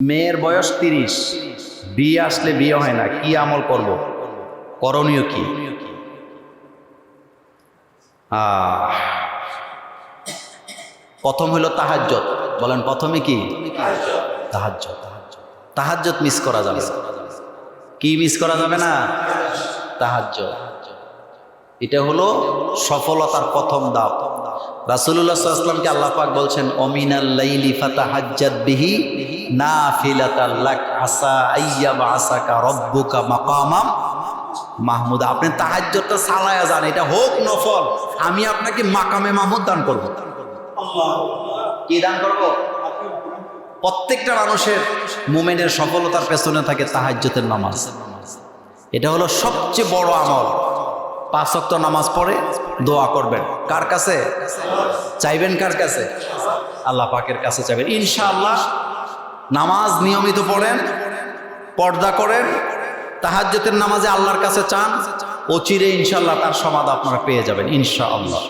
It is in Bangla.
মেয়ের বয়স তিরিশ। বিয়ে আসলে বিয়ে হয় না, কি আমল করব? করণীয় কি? প্রথম হলো তাহাজ্জত বলেন, প্রথমে কি? তাহাজ্জত তাহাজ্জত মিস করা যাবে। কি মিস করা যাবে না? তাহাজ্জত এটা হলো সফলতার প্রথম দাপ রাসুল্লাহ সাল্লামকে আল্লাহ পাক বলছেন অমিনাল্লাইলি বিহি নাফিলাতাল্লাক আসা আইয়াবা আসাকা রব্বুকা মাকামাম। মাহমুদ, আপনি সালায়া যান, এটা হোক নফল আমি আপনাকে মাকামে মাহমুদ দান করব। কি দান করব? প্রত্যেকটা মানুষের মুমেন্টের সফলতার পেছনে থাকে তাহাজ্জতের নামাজ। এটা হলো সবচেয়ে বড় আমল। পাঁচ ওয়াক্ত নামাজ পড়ে দোয়া করবেন। কার কাছে? চাইবেন কার কাছে? আল্লাহ পাকের কাছে চাইবেন। ইনশাআল্লাহ নামাজ নিয়মিত পড়েন, পর্দা করেন তাহাজ্যতের নামাজে আল্লাহর কাছে চান, ও চিরে ইনশাল্লাহ তার সমাধা আপনারা পেয়ে যাবেন, ইনশাআল্লাহ।